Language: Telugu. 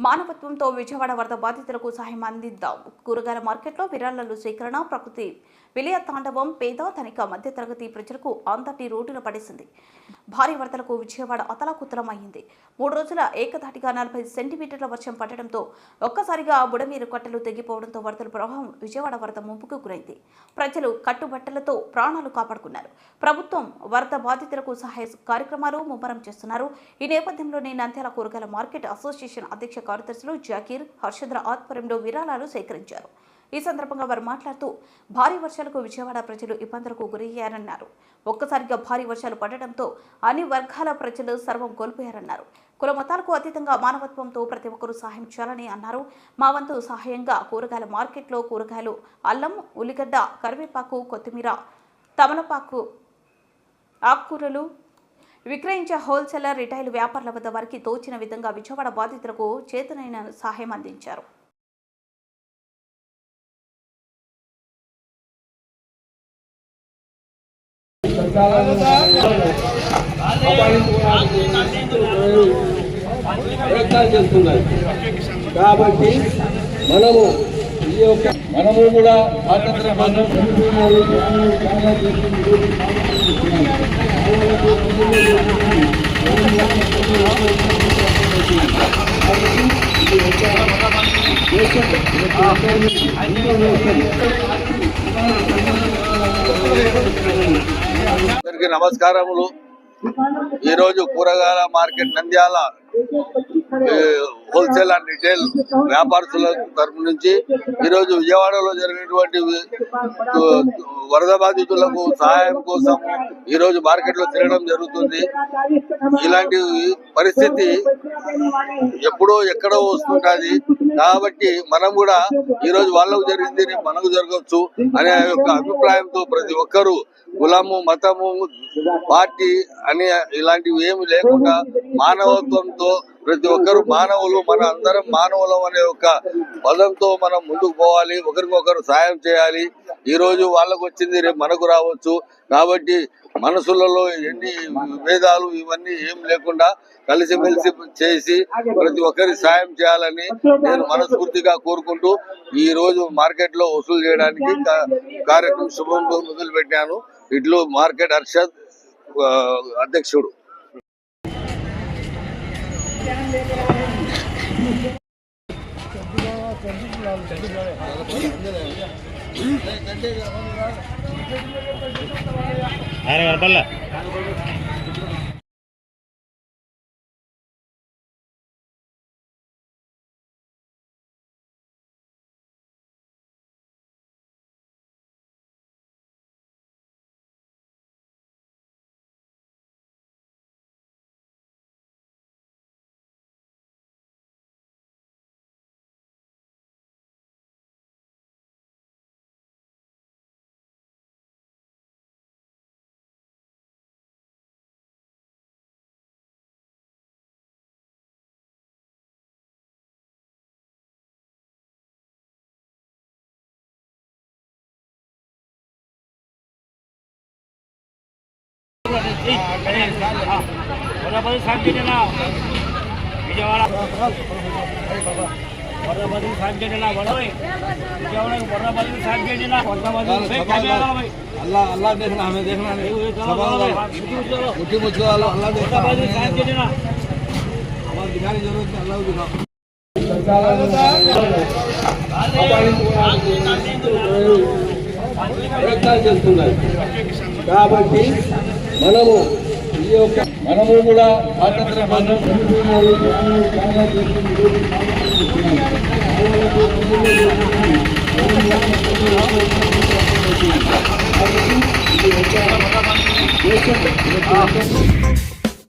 మానవత్వంతో విజయవాడ వరద బాధితులకు సహాయం అందిద్దాం. కూరగాయల మార్కెట్లో విరాళాలు సేకరణ ప్రకృతి విలయ తాండవం పేద ధనిక మధ్యతరగతి ప్రజలకు అంతటి రోడ్డున పడేసింది. భారీ వరదలకు విజయవాడ అతలాకుతలమైంది. మూడు రోజుల ఏకధాటిగా నలభై సెంటీమీటర్ల వర్షం పట్టడంతో ఒక్కసారిగా బుడమీరు కట్టలు తెగిపోవడంతో వరదల ప్రభావం విజయవాడ వరద ముంపుకు గురైంది. ప్రజలు కట్టుబట్టలతో ప్రాణాలు కాపాడుకున్నారు. ప్రభుత్వం వరద బాధితులకు సహాయ కార్యక్రమాలు ముమ్మరం చేస్తున్నారు. ఈ నేపథ్యంలోనే నంద్యాల కూరగాయల మార్కెట్ అసోసియేషన్ అధ్యక్ష కార్యదర్శులు జాకీర్ హర్షద్ర ఆధ్వర్యంలో విరాళాలు సేకరించారు. ఈ సందర్భంగా వారు మాట్లాడుతూ భారీ వర్షాలకు విజయవాడ ప్రజలు ఇబ్బందులకు గురయ్యారన్నారు. ఒక్కసారిగా భారీ వర్షాలు పడడంతో అన్ని వర్గాల ప్రజలు సర్వం కోల్పోయారన్నారు. కుల మతాలకు అతీతంగా మానవత్వంతో ప్రతి ఒక్కరూ సహాయం చేయాలని అన్నారు. మా వంతు సహాయంగా కూరగాయల మార్కెట్లో కూరగాయలు అల్లం ఉల్లిగడ్డ కరివేపాకు కొత్తిమీర తమలపాకు ఆకుకూరలు విక్రయించే హోల్సేలర్ రిటైల్ వ్యాపారుల వద్ద వారికి తోచిన విధంగా విజయవాడ బాధితులకు చేతనైన సహాయం అందించారు. ప్రయత్నాలు చేస్తున్నారు. కాబట్టి మనము ఈ యొక్క మనము కూడా స్వాతంత్ర బంధం అందరికీ నమస్కారములు. ఈరోజు కూరగాయల market Nandyal wholesale and retail వ్యాపారస్తుల తరపు నుంచి ఈరోజు విజయవాడలో జరిగినటువంటి వరద బాధితులకు సహాయం కోసం ఈరోజు మార్కెట్లో తిరగడం జరుగుతుంది. ఇలాంటి పరిస్థితి ఎప్పుడో ఎక్కడో వస్తుంటది. కాబట్టి మనం కూడా ఈ రోజు వాళ్ళకు జరిగింది రేపు మనకు జరగవచ్చు అనే యొక్క అభిప్రాయంతో ప్రతి ఒక్కరూ కులము మతము పార్టీ అని ఇలాంటివి ఏమి లేకుండా మానవత్వంతో ప్రతి ఒక్కరు మానవులు మన అందరం మానవులం అనే ఒక పదంతో మనం ముందుకు పోవాలి ఒకరికొకరు సాయం చేయాలి. ఈ రోజు వాళ్ళకు వచ్చింది రేపు మనకు రావచ్చు. కాబట్టి మనసులలో ఎన్ని భేదాలు ఇవన్నీ ఏం లేకుండా కలిసిమెలిసి చేసి ప్రతి ఒక్కరి సాయం చేయాలని నేను మనస్ఫూర్తిగా కోరుకుంటూ ఈ రోజు మార్కెట్లో వసూలు చేయడానికి కార్యక్రమం శుభం మొదలు పెట్టాను ఇట్లు మార్కెట్ హర్షద్ అధ్యక్షుడు. ఆయన కనపడలే బర్రాబాదీ సాగు చేయడం విజయవాడ బర్రాబాదీ సాగు చేయడం బర్రాబాదీ అల్లా అల్లా దేశం ఆమె దేశం ముట్టి ముచ్చుకోవాలి అల్లా బర్రాబాదీ సాగు చేయడం আমার বিহারে জরুরি আল্লাহ বিহার కాబట్టి మనము ఈ యొక్క మనము కూడా స్వాతంత్ర దేశం